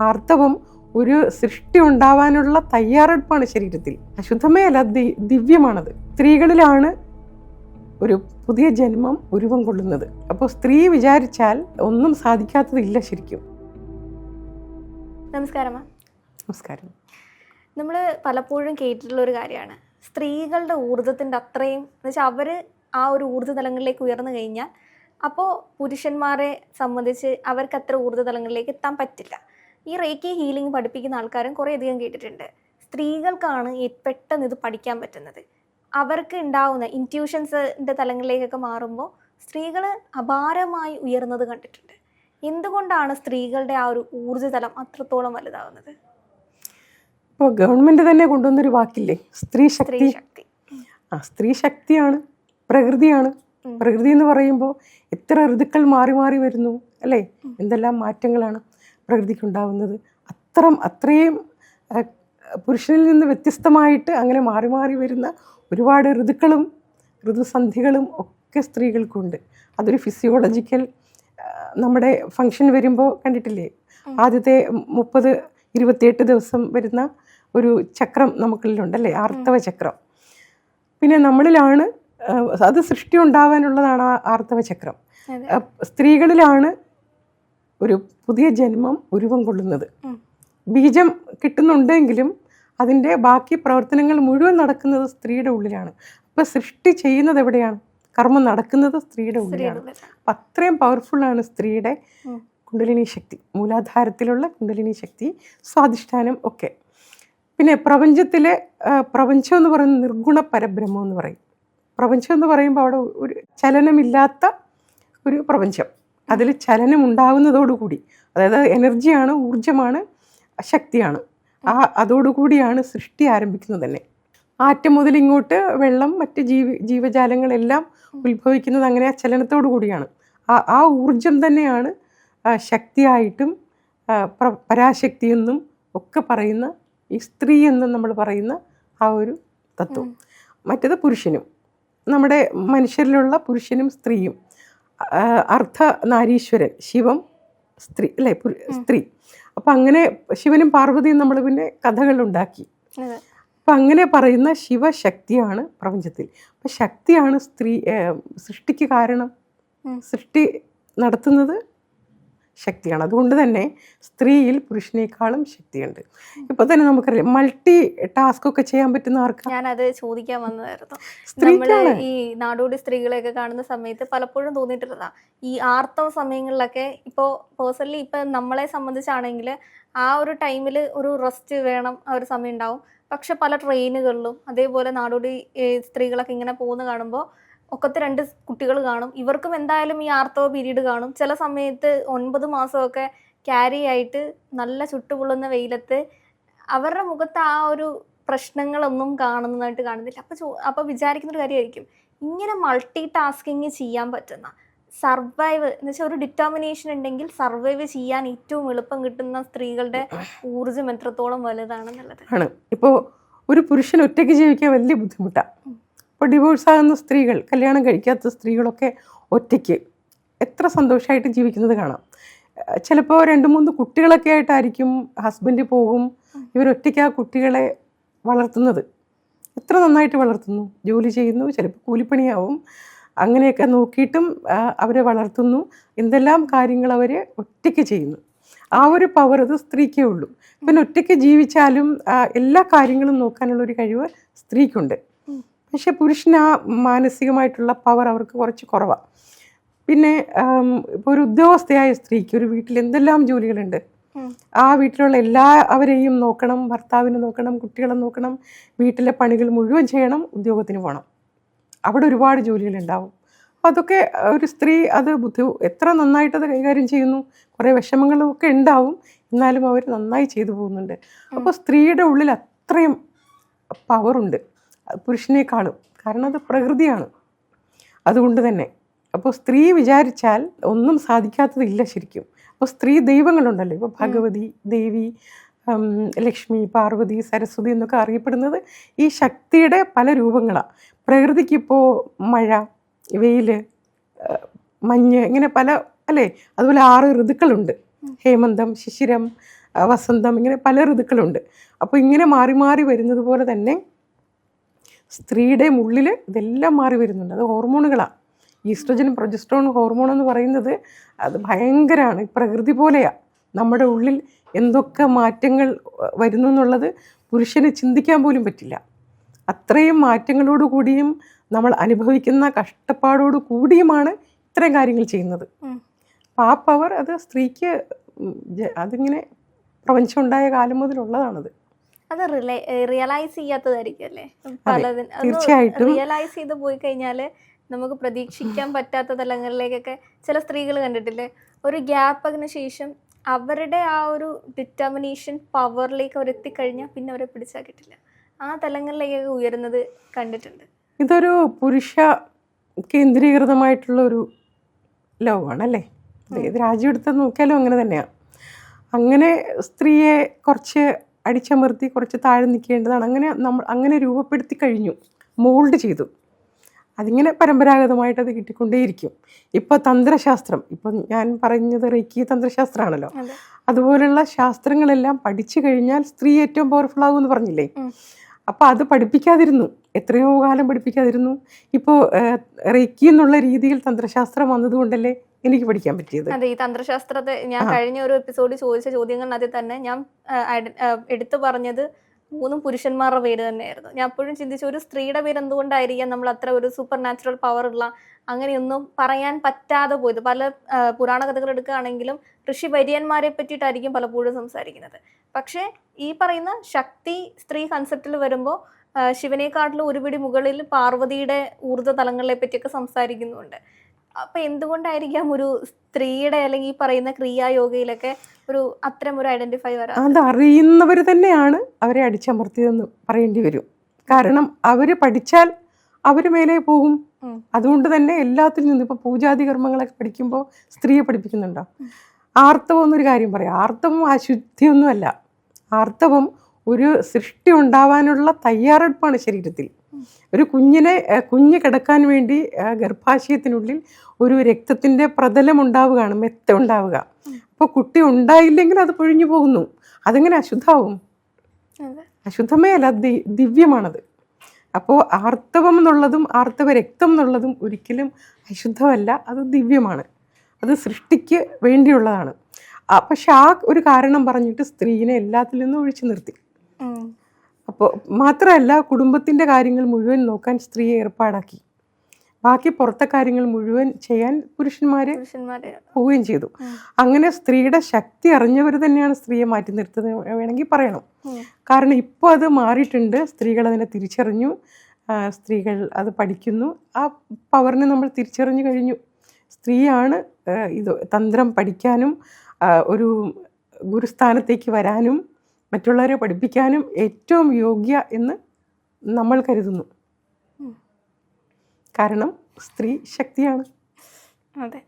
ആർത്തവം ഒരു സൃഷ്ടി ഉണ്ടാവാനുള്ള തയ്യാറെടുപ്പാണ് ശരീരത്തിൽ. അശുദ്ധമേ അല്ല ദിവ്യമാണത്. സ്ത്രീകളിലാണ് ഒരു പുതിയ ജന്മം ഉരുവം കൊള്ളുന്നത്. അപ്പോൾ സ്ത്രീ വിചാരിച്ചാൽ ഒന്നും സാധിക്കാത്തതില്ല ശരിക്കും. നമസ്കാരം നമസ്കാരം. നമ്മൾ പലപ്പോഴും കേട്ടിട്ടുള്ള ഒരു കാര്യമാണ്. സ്ത്രീകളുടെ ഊർജത്തിന്റെ അത്രയും എന്ന് വെച്ചാൽ അവർ ആ ഒരു ഊർജ തലങ്ങളിലേക്ക് ഉയർന്നു കഴിഞ്ഞാൽ അപ്പോൾ പുരുഷന്മാരെ സംബന്ധിച്ച് അവർക്ക് അത്ര ഊർജ തലങ്ങളിലേക്ക് എത്താൻ പറ്റില്ല. ഈ റേക്കി ഹീലിംഗ് പഠിപ്പിക്കുന്ന ആൾക്കാരും കുറേയധികം കേട്ടിട്ടുണ്ട്. സ്ത്രീകൾക്കാണ് പെട്ടെന്ന് ഇത് പഠിക്കാൻ പറ്റുന്നത്. അവർക്ക് ഉണ്ടാവുന്ന ഇന്റ്യൂഷൻസിന്റെ തലങ്ങളിലേക്കൊക്കെ മാറുമ്പോൾ സ്ത്രീകൾ അപാരമായി ഉയർന്നത് കണ്ടിട്ടുണ്ട്. എന്തുകൊണ്ടാണ് സ്ത്രീകളുടെ ആ ഒരു ഊർജതലം അത്രത്തോളം വലുതാവുന്നത്? ഇപ്പോൾ ഗവൺമെന്റ് തന്നെ കൊണ്ടുവന്നൊരു വാക്കില്ലേ? സ്ത്രീ സ്ത്രീ ശക്തി. ശക്തി ആ സ്ത്രീ ശക്തിയാണ് പ്രകൃതിയാണ്. പ്രകൃതി എന്ന് പറയുമ്പോൾ എത്ര ഋതുക്കൾ മാറി മാറി വരുന്നു അല്ലേ? എന്തെല്ലാം മാറ്റങ്ങളാണ്. പ്രകൃതിക്കുണ്ടാവുന്നത്. അത്രം അത്രയും പുരുഷനിൽ നിന്ന് വ്യത്യസ്തമായിട്ട് അങ്ങനെ മാറി മാറി വരുന്ന ഒരുപാട് ഋതുക്കളും ഋതുസന്ധികളും ഒക്കെ സ്ത്രീകൾക്കുണ്ട്. അതൊരു ഫിസിയോളജിക്കൽ നമ്മുടെ ഫങ്ഷൻ വരുമ്പോൾ കണ്ടിട്ടില്ലേ? ആദ്യത്തെ മുപ്പത് ഇരുപത്തിയെട്ട് ദിവസം വരുന്ന ഒരു ചക്രം നമുക്കുള്ളിലുണ്ടല്ലേ? ആർത്തവ ചക്രം. പിന്നെ നമ്മളിലാണ് അത് സൃഷ്ടി ഉണ്ടാവാനുള്ളതാണ് ആ ആർത്തവ ചക്രം. സ്ത്രീകളിലാണ് ഒരു പുതിയ ജന്മം ഉരുവം കൊള്ളുന്നത്. ബീജം കിട്ടുന്നുണ്ടെങ്കിലും അതിന്റെ ബാക്കി പ്രവർത്തനങ്ങൾ മുഴുവൻ നടക്കുന്നത് സ്ത്രീയുടെ ഉള്ളിലാണ്. അപ്പോൾ സൃഷ്ടി ചെയ്യുന്നത് എവിടെയാണ്? കർമ്മം നടക്കുന്നത് സ്ത്രീയുടെ ഉള്ളിലാണ്. അപ്പം അത്രയും പവർഫുള്ളാണ് സ്ത്രീയുടെ. കുണ്ടലിനി ശക്തി. മൂലാധാരത്തിലുള്ള കുണ്ടലിനി ശക്തി സ്വാധിഷ്ഠാനം ഒക്കെ. പിന്നെ പ്രപഞ്ചത്തിലെ പ്രപഞ്ചം എന്ന് പറയുന്നത് നിർഗുണ പരബ്രഹ്മം എന്ന് പറയും. പ്രപഞ്ചം എന്ന് പറയുമ്പോൾ അവിടെ ഒരു ചലനമില്ലാത്ത ഒരു പ്രപഞ്ചം. അതിൽ ചലനം ഉണ്ടാകുന്നതോടുകൂടി അതായത് എനർജിയാണ് ഊർജമാണ് ശക്തിയാണ്. ആ അതോടുകൂടിയാണ് സൃഷ്ടി ആരംഭിക്കുന്നത് തന്നെ. ആറ്റം മുതൽ ഇങ്ങോട്ട് വെള്ളം മറ്റ് ജീവി ജീവജാലങ്ങളെല്ലാം ഉത്ഭവിക്കുന്നത് അങ്ങനെ ആ ചലനത്തോടു കൂടിയാണ് ആ ആ ഊർജം തന്നെയാണ് ശക്തിയായിട്ടും പരാശക്തി എന്നും ഒക്കെ പറയുന്ന ഈ സ്ത്രീ എന്നും നമ്മൾ പറയുന്ന ആ ഒരു തത്വം. മറ്റേത് പുരുഷനും. നമ്മുടെ മനുഷ്യരിലുള്ള പുരുഷനും സ്ത്രീയും അർദ്ധ നാരീശ്വരൻ ശിവം സ്ത്രീ അല്ലേ സ്ത്രീ. അപ്പം അങ്ങനെ ശിവനും പാർവതിയും നമ്മൾ പിന്നെ കഥകളുണ്ടാക്കി. അപ്പം അങ്ങനെ പറയുന്ന ശിവശക്തിയാണ് പ്രപഞ്ചത്തിൽ. അപ്പം ശക്തിയാണ് സ്ത്രീ സൃഷ്ടിക്ക് കാരണം. സൃഷ്ടി നടത്തുന്നത് ശക്തിയാണ്. അതുകൊണ്ട് തന്നെ സ്ത്രീയിൽ പുരുഷനേക്കാളും ശക്തിയുണ്ട്. ഇപ്പൊ തന്നെ നമുക്കറിയാം മൾട്ടി ടാസ്ക് ഒക്കെ ചെയ്യാൻ പറ്റുന്ന ആർക്കാ? ഞാനത് ചോദിക്കാൻ വന്നതായിരുന്നു. നമ്മൾ ഈ നാടോടി സ്ത്രീകളെയൊക്കെ കാണുന്ന സമയത്ത് പലപ്പോഴും തോന്നിയിട്ടുള്ളതാ. ഈ ആർത്തവ സമയങ്ങളിലൊക്കെ ഇപ്പോ പേഴ്സണലി ഇപ്പൊ നമ്മളെ സംബന്ധിച്ചാണെങ്കിൽ ആ ഒരു ടൈമിൽ ഒരു റെസ്റ്റ് വേണം ആ ഒരു സമയം ഉണ്ടാവും. പക്ഷെ പല ട്രെയിനുകളിലും അതേപോലെ നാടോടി സ്ത്രീകളൊക്കെ ഇങ്ങനെ പോകുന്ന കാണുമ്പോൾ ഒക്കത്തെ രണ്ട് കുട്ടികൾ കാണും. ഇവർക്കും എന്തായാലും ഈ ആർത്തവ പീരീഡ് കാണും. ചില സമയത്ത് ഒൻപത് മാസമൊക്കെ ക്യാരി ആയിട്ട് നല്ല ചുട്ടുപൊള്ളുന്ന വെയിലത്ത് അവരുടെ മുഖത്ത് ആ ഒരു പ്രശ്നങ്ങളൊന്നും കാണുന്നതായിട്ട് കാണുന്നില്ല. അപ്പോൾ ചോ അപ്പോൾ വിചാരിക്കുന്ന ഒരു കാര്യമായിരിക്കും ഇങ്ങനെ മൾട്ടി ടാസ്കിങ് ചെയ്യാൻ പറ്റുന്ന സർവൈവ് എന്ന് വെച്ചാൽ ഒരു ഡിറ്റർമിനേഷൻ ഉണ്ടെങ്കിൽ സർവൈവ് ചെയ്യാൻ ഏറ്റവും എളുപ്പം കിട്ടുന്ന സ്ത്രീകളുടെ ഊർജം എത്രത്തോളം വലുതാണെന്നുള്ളത്. ആണ്. ഇപ്പോൾ ഒരു പുരുഷൻ ഒറ്റയ്ക്ക് ജീവിക്കാൻ വലിയ ബുദ്ധിമുട്ടാണ് ഇപ്പോൾ ഡിവോഴ്സ് ആകുന്ന സ്ത്രീകൾ കല്യാണം കഴിക്കാത്ത സ്ത്രീകളൊക്കെ ഒറ്റയ്ക്ക് എത്ര സന്തോഷമായിട്ട് ജീവിക്കുന്നത് കാണാം. ചിലപ്പോൾ രണ്ട് മൂന്ന് കുട്ടികളൊക്കെ ആയിട്ടായിരിക്കും ഹസ്ബൻഡ് പോകും ഇവരൊറ്റയ്ക്ക് ആ കുട്ടികളെ വളർത്തുന്നത്. എത്ര നന്നായിട്ട് വളർത്തുന്നു? ജോലി ചെയ്യുന്നു ചിലപ്പോൾ കൂലിപ്പണിയാവും. അങ്ങനെയൊക്കെ നോക്കിയിട്ടും അവരെ വളർത്തുന്നു. എന്തെല്ലാം കാര്യങ്ങൾ അവർ ഒറ്റയ്ക്ക് ചെയ്യുന്നു. ആ ഒരു പവർ അത് സ്ത്രീക്കേ ഉള്ളൂ. പിന്നെ ഒറ്റയ്ക്ക് ജീവിച്ചാലും എല്ലാ കാര്യങ്ങളും നോക്കാനുള്ള ഒരു കഴിവ് സ്ത്രീക്കുണ്ട്. പക്ഷെ പുരുഷന് ആ മാനസികമായിട്ടുള്ള പവർ അവർക്ക് കുറച്ച് കുറവാണ് പിന്നെ ഇപ്പോൾ ഒരു ഉദ്യോഗസ്ഥയായ സ്ത്രീക്ക് ഒരു വീട്ടിൽ എന്തെല്ലാം ജോലികളുണ്ട്? ആ വീട്ടിലുള്ള എല്ലാ അവരെയും നോക്കണം ഭർത്താവിനെ നോക്കണം കുട്ടികളെ നോക്കണം വീട്ടിലെ പണികൾ മുഴുവൻ ചെയ്യണം ഉദ്യോഗത്തിന് പോകണം അവിടെ ഒരുപാട് ജോലികളുണ്ടാവും. അതൊക്കെ ഒരു സ്ത്രീ അത് ബുദ്ധി എത്ര നന്നായിട്ട് അത് കൈകാര്യം ചെയ്യുന്നു കുറേ വിഷമങ്ങളും ഒക്കെ ഉണ്ടാവും എന്നാലും അവർ നന്നായി ചെയ്തു പോകുന്നുണ്ട്. അപ്പോൾ സ്ത്രീയുടെ ഉള്ളിൽ അത്രയും പവറുണ്ട് പുരുഷനേക്കാളും. കാരണം അത് പ്രകൃതിയാണ്. അതുകൊണ്ട് തന്നെ. അപ്പോൾ സ്ത്രീ വിചാരിച്ചാൽ ഒന്നും സാധിക്കാത്തതില്ല ശരിക്കും. അപ്പോൾ സ്ത്രീ ദൈവങ്ങളുണ്ടല്ലോ. ഇപ്പോൾ ഭഗവതി ദേവി ലക്ഷ്മി പാർവതി സരസ്വതി എന്നൊക്കെ അറിയപ്പെടുന്നത് ഈ ശക്തിയുടെ പല രൂപങ്ങളാണ് പ്രകൃതിക്കിപ്പോൾ മഴ വെയിൽ മഞ്ഞ് ഇങ്ങനെ പല അല്ലേ? അതുപോലെ ആറ് ഋതുക്കളുണ്ട്. ഹേമന്തം ശിശിരം വസന്തം ഇങ്ങനെ പല ഋതുക്കളുണ്ട്. അപ്പോൾ ഇങ്ങനെ മാറി മാറി വരുന്നത് പോലെ തന്നെ സ്ത്രീയുടെ ഉള്ളിൽ ഇതെല്ലാം മാറി വരുന്നുണ്ട്. അത് ഹോർമോണുകളാണ് ഈസ്ട്രജൻ പ്രൊജസ്ട്രോൺ ഹോർമോൺ എന്ന് പറയുന്നത് അത് ഭയങ്കരമാണ് പ്രകൃതി പോലെയാണ് നമ്മുടെ ഉള്ളിൽ എന്തൊക്കെ മാറ്റങ്ങൾ വരുന്നു എന്നുള്ളത് പുരുഷന് ചിന്തിക്കാൻ പോലും പറ്റില്ല. അത്രയും മാറ്റങ്ങളോട് കൂടിയും നമ്മൾ അനുഭവിക്കുന്ന കഷ്ടപ്പാടോട് കൂടിയുമാണ് ഇത്തരം കാര്യങ്ങൾ ചെയ്യുന്നത്. അപ്പോൾ ആ പവർ അത് സ്ത്രീക്ക് അതിങ്ങനെ പ്രപഞ്ചം ഉണ്ടായ കാലം മുതലുള്ളതാണത്. അത് റിയലൈസ് ചെയ്യാത്തതായിരിക്കും അല്ലേ? പലതിന് തീർച്ചയായിട്ടും. റിയലൈസ് ചെയ്ത് പോയി കഴിഞ്ഞാൽ നമുക്ക് പ്രതീക്ഷിക്കാൻ പറ്റാത്ത തലങ്ങളിലേക്കൊക്കെ ചില സ്ത്രീകൾ കണ്ടിട്ടില്ലേ? ഒരു ഗ്യാപ്പ് അതിന് ശേഷം അവരുടെ ആ ഒരു ഡിറ്റർമിനേഷൻ പവറിലേക്ക് അവർ എത്തിക്കഴിഞ്ഞാൽ പിന്നെ അവരെ പിടിച്ചാൽ കിട്ടില്ല. ആ തലങ്ങളിലേക്കൊക്കെ ഉയരുന്നത് കണ്ടിട്ടുണ്ട്. ഇതൊരു പുരുഷ കേന്ദ്രീകൃതമായിട്ടുള്ള ഒരു ലോകമാണ് അല്ലേ ഏത് രാജ്യം എടുത്ത് നോക്കിയാലും അങ്ങനെ തന്നെയാണ് അങ്ങനെ സ്ത്രീയെ കുറച്ച് അടിച്ചമർത്തി കുറച്ച് താഴെ നിൽക്കേണ്ടതാണ്. അങ്ങനെ നമ്മൾ അങ്ങനെ രൂപപ്പെടുത്തി കഴിഞ്ഞു. മോൾഡ് ചെയ്തു. അതിങ്ങനെ പരമ്പരാഗതമായിട്ട് അത് കിട്ടിക്കൊണ്ടേയിരിക്കും. ഇപ്പോൾ തന്ത്രശാസ്ത്രം ഇപ്പം ഞാൻ പറഞ്ഞത് റേക്കി തന്ത്രശാസ്ത്രമാണല്ലോ. അതെ. അതുപോലുള്ള ശാസ്ത്രങ്ങളെല്ലാം പഠിച്ചു കഴിഞ്ഞാൽ സ്ത്രീ ഏറ്റവും പവർഫുൾ ആകും എന്ന് പറഞ്ഞില്ലേ. അപ്പോൾ അത് പഠിപ്പിക്കാതിരുന്നു. എത്രയോ കാലം പഠിപ്പിക്കാതിരുന്നു. ഇപ്പോൾ റേക്കി എന്നുള്ള രീതിയിൽ തന്ത്രശാസ്ത്രം വന്നതുകൊണ്ടല്ലേ എനിക്ക് പഠിക്കാൻ പറ്റിയത്. അതെ ഈ തന്ത്രശാസ്ത്രത്തെ ഞാൻ കഴിഞ്ഞ ഒരു എപ്പിസോഡിൽ ചോദിച്ച ചോദ്യങ്ങളിനകത്ത് തന്നെ ഞാൻ എടുത്തു പറഞ്ഞത് മൂന്നും പുരുഷന്മാരുടെ പേര് തന്നെയായിരുന്നു. ഞാൻ അപ്പോഴും ചിന്തിച്ചു ഒരു സ്ത്രീയുടെ പേര് എന്തുകൊണ്ടായിരിക്കാം നമ്മൾ അത്ര ഒരു സൂപ്പർ നാച്ചുറൽ പവർ ഉള്ള അങ്ങനെയൊന്നും പറയാൻ പറ്റാതെ പോയത്. പല പുരാണ കഥകൾ എടുക്കുകയാണെങ്കിലും ഋഷി വര്യന്മാരെ പറ്റിയിട്ടായിരിക്കും പലപ്പോഴും സംസാരിക്കുന്നത്. പക്ഷേ ഈ പറയുന്ന ശക്തി സ്ത്രീ കൺസെപ്റ്റിൽ വരുമ്പോൾ ശിവനെക്കാട്ടിലും ഒരുപിടി മുകളിൽ പാർവതിയുടെ ഊർജ തലങ്ങളെ പറ്റിയൊക്കെ സംസാരിക്കുന്നുണ്ട്. അപ്പൊ എന്തുകൊണ്ടായിരിക്കാം ഒരു സ്ത്രീയുടെ അല്ലെങ്കിൽ ഈ പറയുന്ന ക്രിയായോഗയിലൊക്കെ ഒരു അത്തരം ഒരു ഐഡന്റിഫൈ വരാം? അത് അറിയുന്നവർ തന്നെയാണ് അവരെ അടിച്ചമർത്തിയതെന്ന് പറയേണ്ടി വരും. കാരണം അവർ പഠിച്ചാൽ അവർ മേലെ പോകും. അതുകൊണ്ട് തന്നെ എല്ലാത്തിൽ നിന്നും ഇപ്പോൾ പൂജാതി കർമ്മങ്ങളൊക്കെ പഠിക്കുമ്പോൾ സ്ത്രീയെ പഠിപ്പിക്കുന്നുണ്ടോ? ആർത്തവം എന്നൊരു കാര്യം പറയാം. ആർത്തവം അശുദ്ധിയൊന്നുമല്ല. ആർത്തവം ഒരു സൃഷ്ടി ഉണ്ടാവാനുള്ള തയ്യാറെടുപ്പാണ് ശരീരത്തിൽ. ഒരു കുഞ്ഞിനെ കുഞ്ഞ് കിടക്കാൻ വേണ്ടി ഗർഭാശയത്തിനുള്ളിൽ ഒരു രക്തത്തിന്റെ പ്രതലം ഉണ്ടാവുകയാണ് മെത്ത ഉണ്ടാവുക. അപ്പോൾ കുട്ടി ഉണ്ടായില്ലെങ്കിൽ അത് പൊഴിഞ്ഞു പോകുന്നു. അതെങ്ങനെ അശുദ്ധാവും. അശുദ്ധമേ അല്ല ദി- ദിവ്യമാണത്. അപ്പോൾ ആർത്തവം എന്നുള്ളതും ആർത്തവ രക്തം എന്നുള്ളതും ഒരിക്കലും അശുദ്ധമല്ല അത് ദിവ്യമാണ്. അത് സൃഷ്ടിക്ക് വേണ്ടിയുള്ളതാണ്. പക്ഷെ ആ ഒരു കാരണം പറഞ്ഞിട്ട് സ്ത്രീനെ എല്ലാത്തിൽ നിന്നും ഒഴിച്ചു നിർത്തി. മാത്രമല്ല കുടുംബത്തിന്റെ കാര്യങ്ങൾ മുഴുവൻ നോക്കാൻ സ്ത്രീയെ ഏർപ്പാടാക്കി. ബാക്കി പുറത്തെ കാര്യങ്ങൾ മുഴുവൻ ചെയ്യാൻ പുരുഷന്മാർ പുരുഷന്മാരെ പോവുകയും ചെയ്തു. അങ്ങനെ സ്ത്രീയുടെ ശക്തി അറിഞ്ഞവർ തന്നെയാണ് സ്ത്രീയെ മാറ്റി നിർത്തുന്നത് വേണമെങ്കിൽ പറയണം. കാരണം ഇപ്പോൾ അത് മാറിയിട്ടുണ്ട്. സ്ത്രീകൾ അതിനെ തിരിച്ചറിഞ്ഞു. സ്ത്രീകൾ അത് പഠിക്കുന്നു. ആ പവറിനെ നമ്മൾ തിരിച്ചറിഞ്ഞു കഴിഞ്ഞു. സ്ത്രീയാണ് ഇത് തന്ത്രം പഠിക്കാനും ഒരു ഗുരുസ്ഥാനത്തേക്ക് വരാനും മറ്റുള്ളവരെ പഠിപ്പിക്കാനും ഏറ്റവും യോഗ്യ എന്ന് നമ്മൾ കരുതുന്നു. കാരണം സ്ത്രീ ശക്തിയാണ്. അതെ.